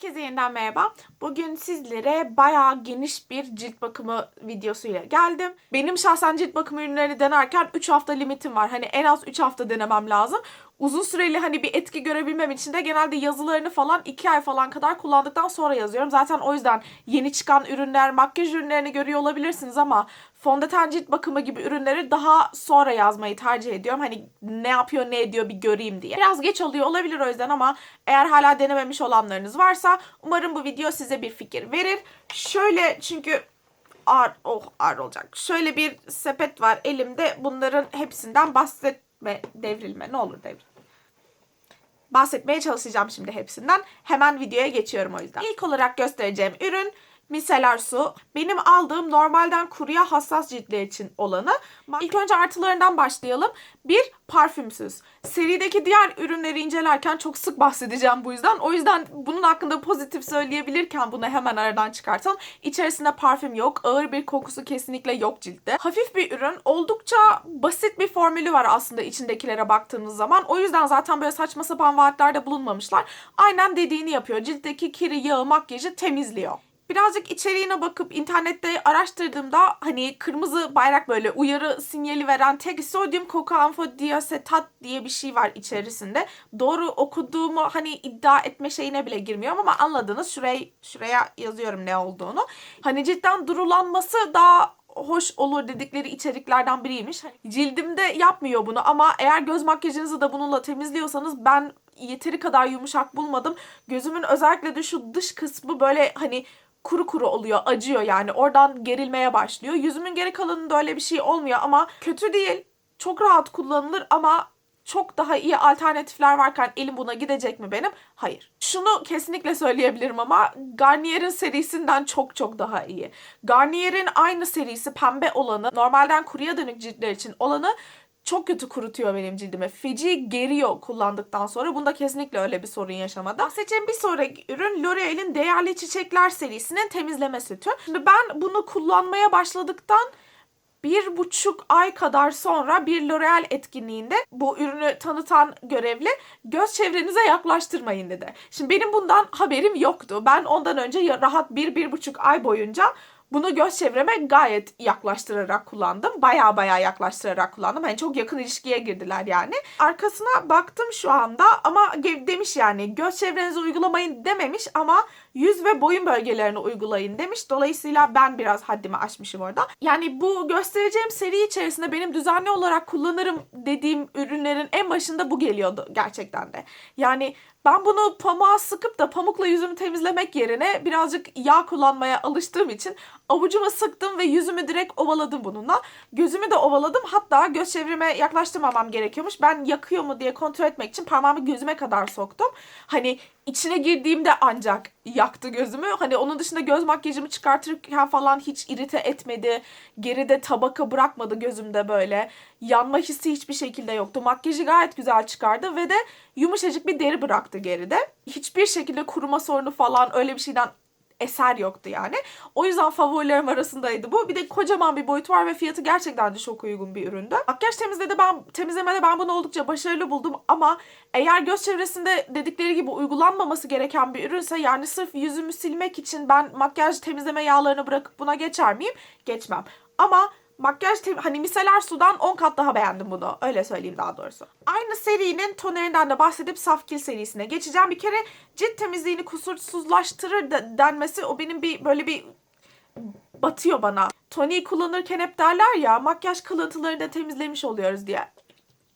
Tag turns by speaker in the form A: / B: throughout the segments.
A: Herkese yeniden merhaba. Bugün sizlere bayağı geniş bir cilt bakımı videosuyla geldim. Benim şahsen cilt bakım ürünlerini denerken 3 hafta limitim var. Hani en az 3 hafta denemem lazım. Uzun süreli hani bir etki görebilmem için de genelde yazılarını falan 2 ay falan kadar kullandıktan sonra yazıyorum. Zaten o yüzden yeni çıkan ürünler, makyaj ürünlerini görüyor olabilirsiniz ama fondöten cilt bakımı gibi ürünleri daha sonra yazmayı tercih ediyorum. Hani ne yapıyor ne ediyor bir göreyim diye. Biraz geç oluyor olabilir o yüzden ama eğer hala denememiş olanlarınız varsa umarım bu video size bir fikir verir. Şöyle çünkü ağır, oh ağır olacak. Şöyle bir sepet var elimde. Bunların hepsinden bahsetme, devrilme ne olur devril. Bahsetmeye çalışacağım şimdi hepsinden. Hemen videoya geçiyorum o yüzden. İlk olarak göstereceğim ürün miseler su. Benim aldığım normalden kuruya hassas ciltler için olanı. İlk önce artılarından başlayalım. Bir, parfümsüz. Serideki diğer ürünleri incelerken çok sık bahsedeceğim bu yüzden. O yüzden bunun hakkında pozitif söyleyebilirken bunu hemen aradan çıkartalım. İçerisinde parfüm yok. Ağır bir kokusu kesinlikle yok ciltte. Hafif bir ürün. Oldukça basit bir formülü var aslında içindekilere baktığımız zaman. O yüzden zaten böyle saçma sapan vaatlerde bulunmamışlar. Aynen dediğini yapıyor. Ciltteki kiri, yağı, makyajı temizliyor. Birazcık içeriğine bakıp internette araştırdığımda hani kırmızı bayrak böyle uyarı sinyali veren tek sodyum kokuamfodiasetat diye bir şey var içerisinde. Doğru okuduğumu hani iddia etme şeyine bile girmiyorum ama anladınız. Şuraya, şuraya yazıyorum ne olduğunu. Hani cidden durulanması daha hoş olur dedikleri içeriklerden biriymiş. Cildimde yapmıyor bunu ama eğer göz makyajınızı da bununla temizliyorsanız ben yeteri kadar yumuşak bulmadım. Gözümün özellikle de şu dış kısmı böyle hani kuru kuru oluyor, acıyor yani. Oradan gerilmeye başlıyor. Yüzümün geri kalanında öyle bir şey olmuyor ama kötü değil. Çok rahat kullanılır ama çok daha iyi alternatifler varken elim buna gidecek mi benim? Hayır. Şunu kesinlikle söyleyebilirim ama Garnier'in serisinden çok çok daha iyi. Garnier'in aynı serisi pembe olanı, normalden kuruya dönük ciltler için olanı çok kötü kurutuyor benim cildimi. Feci geriyor kullandıktan sonra. Bunda kesinlikle öyle bir sorun yaşamadım. Bahsedeceğim bir sonraki ürün L'Oreal'in Değerli Çiçekler serisinin temizleme sütü. Şimdi ben bunu kullanmaya başladıktan bir buçuk ay kadar sonra bir L'Oreal etkinliğinde bu ürünü tanıtan görevli göz çevrenize yaklaştırmayın dedi. Şimdi benim bundan haberim yoktu. Ben ondan önce rahat bir, bir buçuk ay boyunca bunu göz çevreme gayet yaklaştırarak kullandım. Baya baya yaklaştırarak kullandım. Hani çok yakın ilişkiye girdiler yani. Arkasına baktım şu anda ama demiş yani göz çevrenize uygulamayın dememiş ama yüz ve boyun bölgelerine uygulayın demiş. Dolayısıyla ben biraz haddimi aşmışım orada. Yani bu göstereceğim seri içerisinde benim düzenli olarak kullanırım dediğim ürünlerin en başında bu geliyordu gerçekten de. Yani ben bunu pamuğa sıkıp da pamukla yüzümü temizlemek yerine birazcık yağ kullanmaya alıştığım için avucuma sıktım ve yüzümü direkt ovaladım bununla. Gözümü de ovaladım. Hatta göz çevreme yaklaştırmamam gerekiyormuş. Ben yakıyor mu diye kontrol etmek için parmağımı gözüme kadar soktum. Hani içine girdiğimde ancak yaktı gözümü. Hani onun dışında göz makyajımı çıkartırken falan hiç irite etmedi. Geride tabaka bırakmadı gözümde böyle. Yanma hissi hiçbir şekilde yoktu. Makyajı gayet güzel çıkardı ve de yumuşacık bir deri bıraktı geride. Hiçbir şekilde kuruma sorunu falan öyle bir şeyden eser yoktu yani. O yüzden favorilerim arasındaydı bu. Bir de kocaman bir boyut var ve fiyatı gerçekten de çok uygun bir üründü. Makyaj temizlede ben temizlemede ben bunu oldukça başarılı buldum ama eğer göz çevresinde dedikleri gibi uygulanmaması gereken bir ürünse yani sırf yüzümü silmek için ben makyaj temizleme yağlarını bırakıp buna geçer miyim? Geçmem. Ama makyaj hani miseler sudan 10 kat daha beğendim bunu. Öyle söyleyeyim daha doğrusu. Aynı serinin tonerinden de bahsedip Safkil serisine geçeceğim. Bir kere cilt temizliğini kusursuzlaştırır de, denmesi o benim bir böyle bir batıyor bana. Toniği kullanırken hep derler ya makyaj kalıntılarını da temizlemiş oluyoruz diye.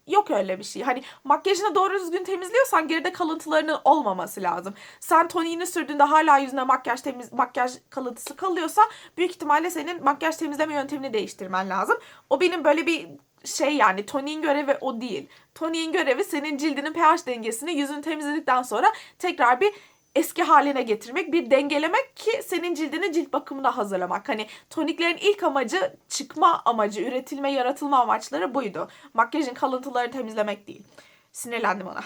A: Yok öyle bir şey. Hani makyajını doğru düzgün temizliyorsan geride kalıntılarının olmaması lazım. Sen toniğini sürdüğünde hala yüzüne makyaj temiz makyaj kalıntısı kalıyorsa büyük ihtimalle senin makyaj temizleme yöntemini değiştirmen lazım. O benim böyle bir şey yani toniğin görevi o değil. Toniğin görevi senin cildinin pH dengesini yüzünü temizledikten sonra tekrar bir eski haline getirmek, bir dengelemek ki senin cildini cilt bakımına hazırlamak. Hani toniklerin ilk amacı çıkma amacı, üretilme, yaratılma amaçları buydu. Makyajın kalıntılarını temizlemek değil. Sinirlendim ona.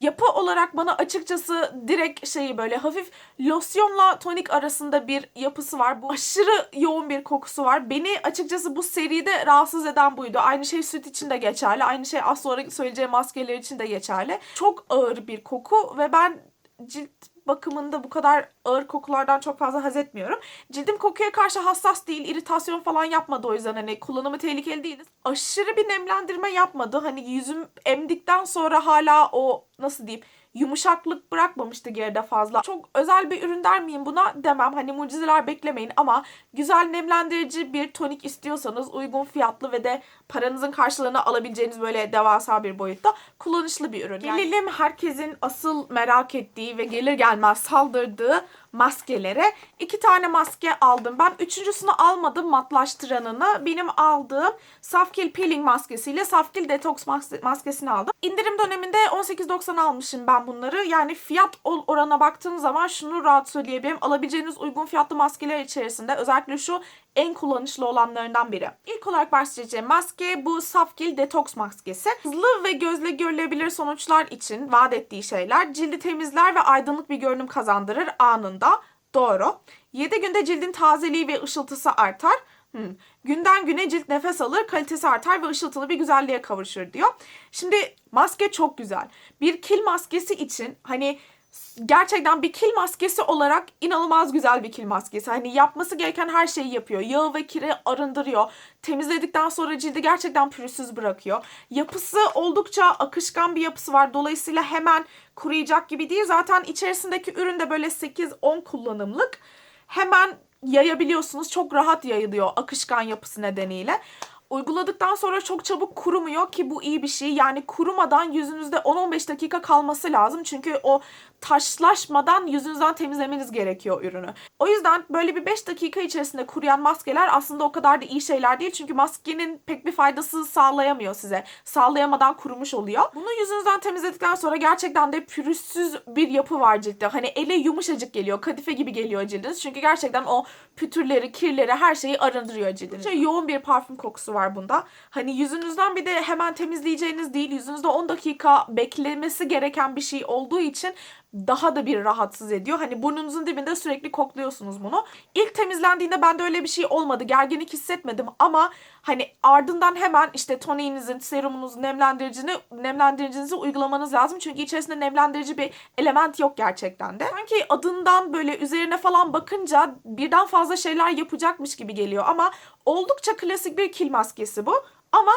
A: Yapı olarak bana açıkçası direkt şeyi böyle hafif losyonla tonik arasında bir yapısı var. Bu aşırı yoğun bir kokusu var. Beni açıkçası bu seride rahatsız eden buydu. Aynı şey süt için de geçerli. Aynı şey az sonra söyleyeceğim maskeler için de geçerli. Çok ağır bir koku ve ben cilt bakımında bu kadar ağır kokulardan çok fazla haz etmiyorum. Cildim kokuya karşı hassas değil, iritasyon falan yapmadı o yüzden hani kullanımı tehlikeli değil. Aşırı bir nemlendirme yapmadı. Hani yüzüm emdikten sonra hala o nasıl diyeyim yumuşaklık bırakmamıştı geride fazla. Çok özel bir ürün der miyim buna demem. Hani mucizeler beklemeyin ama güzel nemlendirici bir tonik istiyorsanız uygun fiyatlı ve de paranızın karşılığını alabileceğiniz böyle devasa bir boyutta kullanışlı bir ürün. Gelelim herkesin asıl merak ettiği ve gelir gelmez saldırdığı maskelere. İki tane maske aldım. Ben üçüncüsünü almadım matlaştıranını. Benim aldığım Safkil Peeling maskesiyle Safkil Detox mas- maskesini aldım. İndirim döneminde 18.90 almışım ben bunları. Yani fiyat oranına baktığım zaman şunu rahat söyleyebilirim. Alabileceğiniz uygun fiyatlı maskeler içerisinde özellikle şu en kullanışlı olanlarından biri. İlk olarak bahsedeceğim maske bu Safkil Detox maskesi. Hızlı ve gözle görülebilir sonuçlar için vaat ettiği şeyler cildi temizler ve aydınlık bir görünüm kazandırır anında. Doğru. 7 günde cildin tazeliği ve ışıltısı artar. Hmm. Günden güne cilt nefes alır, kalitesi artar ve ışıltılı bir güzelliğe kavuşur diyor. Şimdi maske çok güzel. Bir kil maskesi için hani gerçekten bir kil maskesi olarak inanılmaz güzel bir kil maskesi. Hani yapması gereken her şeyi yapıyor. Yağı ve kiri arındırıyor. Temizledikten sonra cildi gerçekten pürüzsüz bırakıyor. Yapısı oldukça akışkan bir yapısı var. Dolayısıyla hemen kuruyacak gibi değil. Zaten içerisindeki ürün de böyle 8-10 kullanımlık. Hemen yayabiliyorsunuz. Çok rahat yayılıyor akışkan yapısı nedeniyle. Uyguladıktan sonra çok çabuk kurumuyor ki bu iyi bir şey. Yani kurumadan yüzünüzde 10-15 dakika kalması lazım. Çünkü o taşlaşmadan yüzünüzden temizlemeniz gerekiyor ürünü. O yüzden böyle bir 5 dakika içerisinde kuruyan maskeler aslında o kadar da iyi şeyler değil. Çünkü maskenin pek bir faydası sağlayamıyor size. Sağlayamadan kurumuş oluyor. Bunu yüzünüzden temizledikten sonra gerçekten de pürüzsüz bir yapı var ciltte. Hani ele yumuşacık geliyor. Kadife gibi geliyor cildiniz. Çünkü gerçekten o pütürleri, kirleri her şeyi arındırıyor cildiniz. Çok yoğun bir parfüm kokusu var bunda. Hani yüzünüzden bir de hemen temizleyeceğiniz değil. Yüzünüzde 10 dakika beklemesi gereken bir şey olduğu için daha da bir rahatsız ediyor. Hani burnunuzun dibinde sürekli kokluyorsunuz bunu. İlk temizlendiğinde bende öyle bir şey olmadı. Gerginlik hissetmedim ama hani ardından hemen işte toniğinizin, serumunuzun nemlendiricini, nemlendiricinizi uygulamanız lazım. Çünkü içerisinde nemlendirici bir element yok gerçekten de. Sanki adından böyle üzerine falan bakınca birden fazla şeyler yapacakmış gibi geliyor ama oldukça klasik bir kil maskesi bu. Ama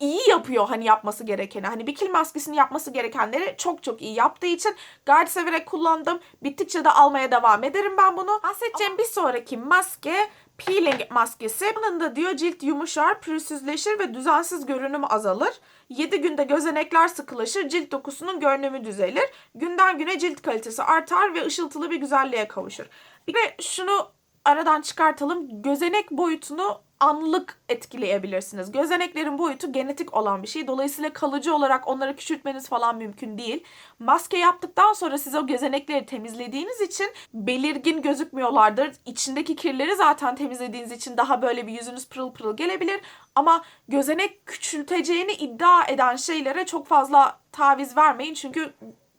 A: iyi yapıyor hani yapması gerekeni. Hani bir kil maskesini yapması gerekenleri çok çok iyi yaptığı için gayet severek kullandım. Bittikçe de almaya devam ederim ben bunu. Bahsedeceğim bir sonraki maske peeling maskesi. Bunun da diyor cilt yumuşar, pürüzsüzleşir ve düzensiz görünüm azalır. 7 günde gözenekler sıkılaşır, cilt dokusunun görünümü düzelir. Günden güne cilt kalitesi artar ve ışıltılı bir güzelliğe kavuşur. Bir de şunu aradan çıkartalım. Gözenek boyutunu anlık etkileyebilirsiniz. Gözeneklerin boyutu genetik olan bir şey. Dolayısıyla kalıcı olarak onları küçültmeniz falan mümkün değil. Maske yaptıktan sonra siz o gözenekleri temizlediğiniz için belirgin gözükmüyorlardır. İçindeki kirleri zaten temizlediğiniz için daha böyle bir yüzünüz pırıl pırıl gelebilir. Ama gözenek küçülteceğini iddia eden şeylere çok fazla taviz vermeyin. Çünkü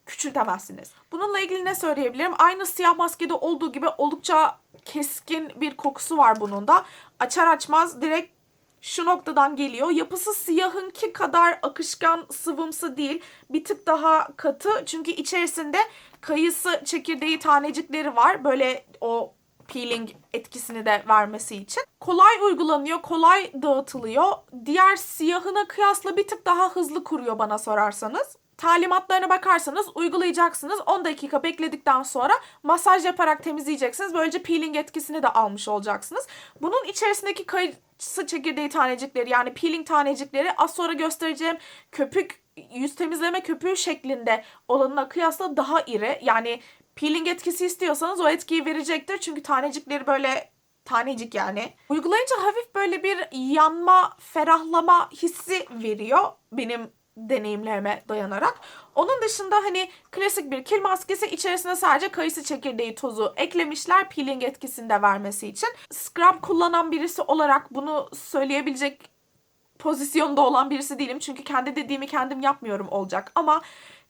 A: küçültemezsiniz. Bununla ilgili ne söyleyebilirim? Aynı siyah maskede olduğu gibi oldukça keskin bir kokusu var bunun da. Açar açmaz direkt şu noktadan geliyor. Yapısı siyahınki kadar akışkan, sıvımsı değil. Bir tık daha katı. Çünkü içerisinde kayısı çekirdeği tanecikleri var. Böyle o peeling etkisini de vermesi için. Kolay uygulanıyor, kolay dağıtılıyor. Diğer siyahına kıyasla bir tık daha hızlı kuruyor bana sorarsanız. Talimatlarına bakarsanız uygulayacaksınız. 10 dakika bekledikten sonra masaj yaparak temizleyeceksiniz. Böylece peeling etkisini de almış olacaksınız. Bunun içerisindeki kayısı çekirdeği tanecikleri yani peeling tanecikleri az sonra göstereceğim köpük yüz temizleme köpüğü şeklinde olanına kıyasla daha iri. Yani peeling etkisi istiyorsanız o etkiyi verecektir. Çünkü tanecikleri böyle tanecik yani. Uygulayınca hafif böyle bir yanma, ferahlama hissi veriyor benim deneyimlerime dayanarak. Onun dışında hani klasik bir kil maskesi içerisine sadece kayısı çekirdeği tozu eklemişler peeling etkisini de vermesi için. Scrub kullanan birisi olarak bunu söyleyebilecek pozisyonda olan birisi değilim. Çünkü kendi dediğimi kendim yapmıyorum olacak ama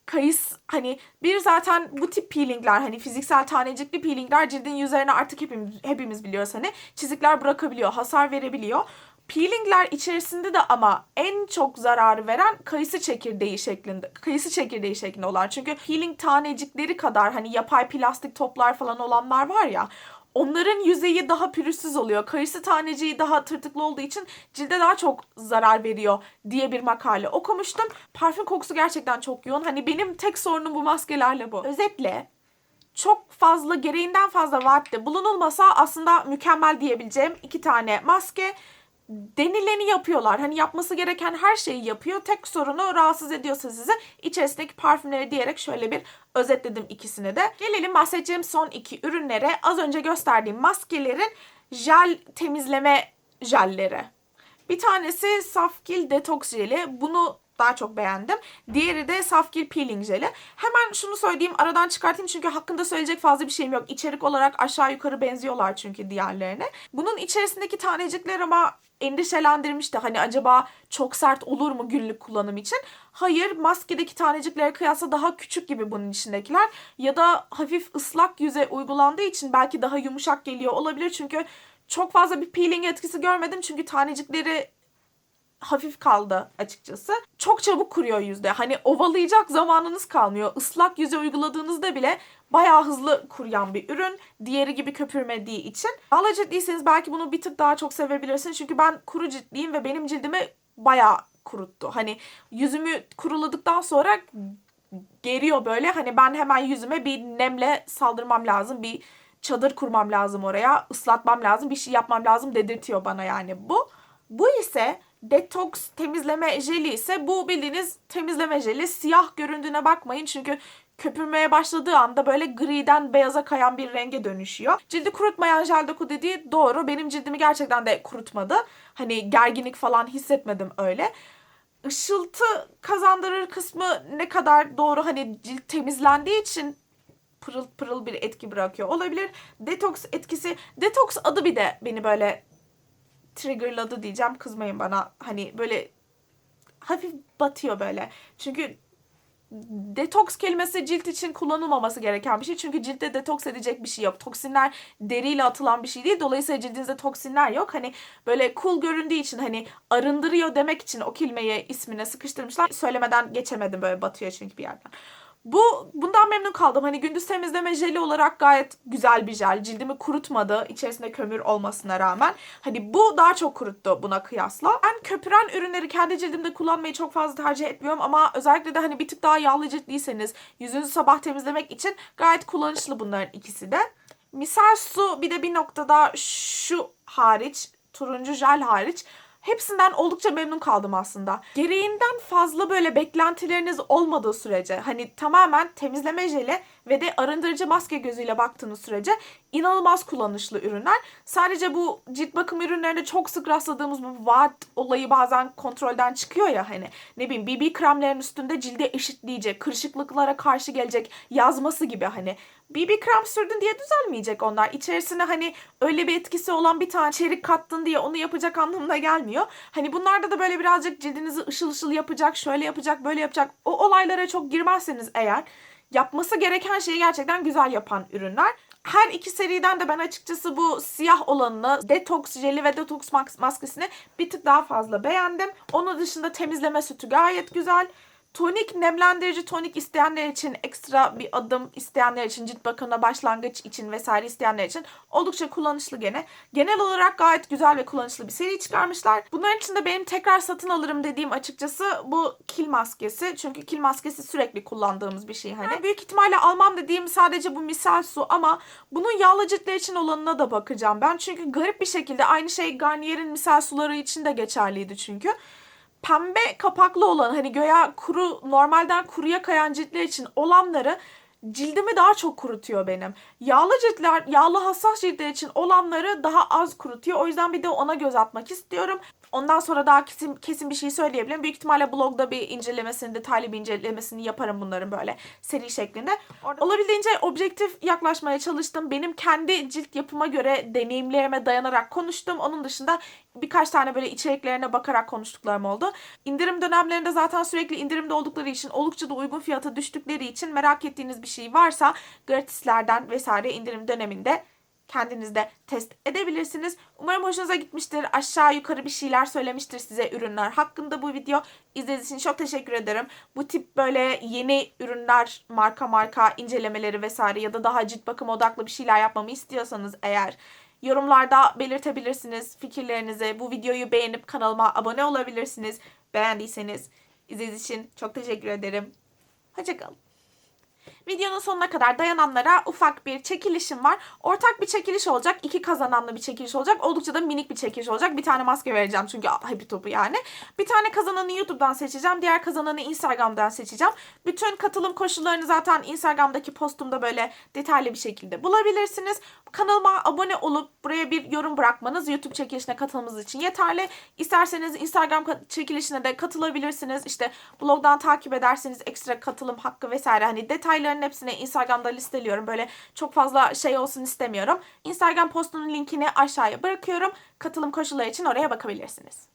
A: kayıs hani bir zaten bu tip peelingler hani fiziksel tanecikli peelingler cildin yüzeyine artık hepimiz, hepimiz biliyoruz hani çizikler bırakabiliyor, hasar verebiliyor. Peelingler içerisinde de ama en çok zararı veren kayısı çekirdeği şeklinde. Kayısı çekirdeği şeklinde olan. Çünkü peeling tanecikleri kadar hani yapay plastik toplar falan olanlar var ya. Onların yüzeyi daha pürüzsüz oluyor. Kayısı taneciği daha tırtıklı olduğu için cilde daha çok zarar veriyor diye bir makale okumuştum. Parfüm kokusu gerçekten çok yoğun. Hani benim tek sorunum bu maskelerle bu. Özetle çok fazla gereğinden fazla vaatte bulunulmasa aslında mükemmel diyebileceğim iki tane maske denileni yapıyorlar. Hani yapması gereken her şeyi yapıyor. Tek sorunu rahatsız ediyorsa sizi içerisindeki parfümleri diyerek şöyle bir özetledim ikisini de. Gelelim bahsedeceğim son iki ürünlere. Az önce gösterdiğim maskelerin jel temizleme jelleri. Bir tanesi Safgil Detox Jeli. Bunu daha çok beğendim. Diğeri de Safgil Peeling Jeli. Hemen şunu söyleyeyim aradan çıkartayım çünkü hakkında söyleyecek fazla bir şeyim yok. İçerik olarak aşağı yukarı benziyorlar çünkü diğerlerine. Bunun içerisindeki tanecikler ama endişelendirmişti. Hani acaba çok sert olur mu günlük kullanım için? Hayır maskedeki taneciklere kıyasla daha küçük gibi bunun içindekiler. Ya da hafif ıslak yüze uygulandığı için belki daha yumuşak geliyor olabilir. Çünkü çok fazla bir peeling etkisi görmedim. Çünkü tanecikleri hafif kaldı açıkçası. Çok çabuk kuruyor yüzde. Hani ovalayacak zamanınız kalmıyor. Islak yüze uyguladığınızda bile bayağı hızlı kuruyan bir ürün. Diğeri gibi köpürmediği için. Yağlı ciltliyseniz belki bunu bir tık daha çok sevebilirsiniz. Çünkü ben kuru ciltliyim ve benim cildimi bayağı kuruttu. Hani yüzümü kuruladıktan sonra geriyor böyle. Hani ben hemen yüzüme bir nemle saldırmam lazım. Bir çadır kurmam lazım oraya. ıslatmam lazım. Bir şey yapmam lazım dedirtiyor bana yani bu. Bu ise detoks temizleme jeli ise bu bildiğiniz temizleme jeli. Siyah göründüğüne bakmayın çünkü köpürmeye başladığı anda böyle griden beyaza kayan bir renge dönüşüyor. Cildi kurutmayan jel doku dediği doğru. Benim cildimi gerçekten de kurutmadı. Hani gerginlik falan hissetmedim öyle. Işıltı kazandırır kısmı ne kadar doğru hani cilt temizlendiği için pırıl pırıl bir etki bırakıyor olabilir. Detoks etkisi, detoks adı bir de beni böyle triggerladı diyeceğim. Kızmayın bana. Hani böyle hafif batıyor böyle. Çünkü detoks kelimesi cilt için kullanılmaması gereken bir şey. Çünkü ciltte detoks edecek bir şey yok. Toksinler deriyle atılan bir şey değil. Dolayısıyla cildinizde toksinler yok. Hani böyle cool göründüğü için hani arındırıyor demek için o kelimeyi ismine sıkıştırmışlar. Söylemeden geçemedim böyle batıyor çünkü bir yerden. Bu bundan memnun kaldım. Hani gündüz temizleme jeli olarak gayet güzel bir jel. Cildimi kurutmadı. içerisinde kömür olmasına rağmen. Hani bu daha çok kuruttu buna kıyasla. Ben köpüren ürünleri kendi cildimde kullanmayı çok fazla tercih etmiyorum ama özellikle de hani bir tık daha yağlı ciltliyseniz yüzünüzü sabah temizlemek için gayet kullanışlı bunların ikisi de. Misal su bir de bir noktada şu hariç turuncu jel hariç hepsinden oldukça memnun kaldım aslında. Gereğinden fazla böyle beklentileriniz olmadığı sürece hani tamamen temizleme jeli ve de arındırıcı maske gözüyle baktığınız sürece inanılmaz kullanışlı ürünler. Sadece bu cilt bakım ürünlerinde çok sık rastladığımız bu vaat olayı bazen kontrolden çıkıyor ya hani ne bileyim BB kremlerin üstünde cilde eşitleyecek, kırışıklıklara karşı gelecek yazması gibi hani BB krem sürdün diye düzelmeyecek onlar. İçerisine hani öyle bir etkisi olan bir tane çerik kattın diye onu yapacak anlamına gelmiyor. Hani bunlarda da böyle birazcık cildinizi ışıl ışıl yapacak, şöyle yapacak, böyle yapacak. O olaylara çok girmezseniz eğer yapması gereken şeyi gerçekten güzel yapan ürünler. Her iki seriden de ben açıkçası bu siyah olanını, detoks jeli ve detoks maskesini bir tık daha fazla beğendim. Onun dışında temizleme sütü gayet güzel. Tonik, nemlendirici tonik isteyenler için ekstra bir adım isteyenler için cilt bakımına başlangıç için vesaire isteyenler için oldukça kullanışlı gene. Genel olarak gayet güzel ve kullanışlı bir seri çıkarmışlar. Bunların içinde benim tekrar satın alırım dediğim açıkçası bu kil maskesi. Çünkü kil maskesi sürekli kullandığımız bir şey hani. Büyük ihtimalle almam dediğim sadece bu misal su ama bunun yağlı ciltler için olanına da bakacağım ben. Çünkü garip bir şekilde aynı şey Garnier'in misal suları için de geçerliydi çünkü pembe kapaklı olan hani göya kuru normalden kuruya kayan ciltler için olanları cildimi daha çok kurutuyor benim. Yağlı ciltler, yağlı hassas ciltler için olanları daha az kurutuyor. O yüzden bir de ona göz atmak istiyorum. Ondan sonra daha kesin, kesin bir şey söyleyebilirim. Büyük ihtimalle blogda bir incelemesini, detaylı bir incelemesini yaparım bunların böyle seri şeklinde. Orada... Olabildiğince objektif yaklaşmaya çalıştım. Benim kendi cilt yapıma göre deneyimlerime dayanarak konuştum. Onun dışında birkaç tane böyle içeriklerine bakarak konuştuklarım oldu. İndirim dönemlerinde zaten sürekli indirimde oldukları için oldukça da uygun fiyata düştükleri için merak ettiğiniz bir şey varsa gratislerden vesaire indirim döneminde kendiniz de test edebilirsiniz. Umarım hoşunuza gitmiştir. Aşağı yukarı bir şeyler söylemiştir size ürünler hakkında bu video. İzlediğiniz için çok teşekkür ederim. Bu tip böyle yeni ürünler, marka marka incelemeleri vesaire ya da daha cilt bakım odaklı bir şeyler yapmamı istiyorsanız eğer yorumlarda belirtebilirsiniz fikirlerinizi. Bu videoyu beğenip kanalıma abone olabilirsiniz. Beğendiyseniz izlediğiniz için çok teşekkür ederim. Hoşçakalın. Videonun sonuna kadar dayananlara ufak bir çekilişim var. Ortak bir çekiliş olacak. iki kazananlı bir çekiliş olacak. Oldukça da minik bir çekiliş olacak. Bir tane maske vereceğim çünkü happy topu yani. Bir tane kazananı YouTube'dan seçeceğim. Diğer kazananı Instagram'dan seçeceğim. Bütün katılım koşullarını zaten Instagram'daki postumda böyle detaylı bir şekilde bulabilirsiniz. Kanalıma abone olup buraya bir yorum bırakmanız YouTube çekilişine katılmanız için yeterli. İsterseniz Instagram çekilişine de katılabilirsiniz. İşte blogdan takip ederseniz ekstra katılım hakkı vesaire hani detayların hepsini Instagram'da listeliyorum. Böyle çok fazla şey olsun istemiyorum. Instagram postunun linkini aşağıya bırakıyorum. Katılım koşulları için oraya bakabilirsiniz.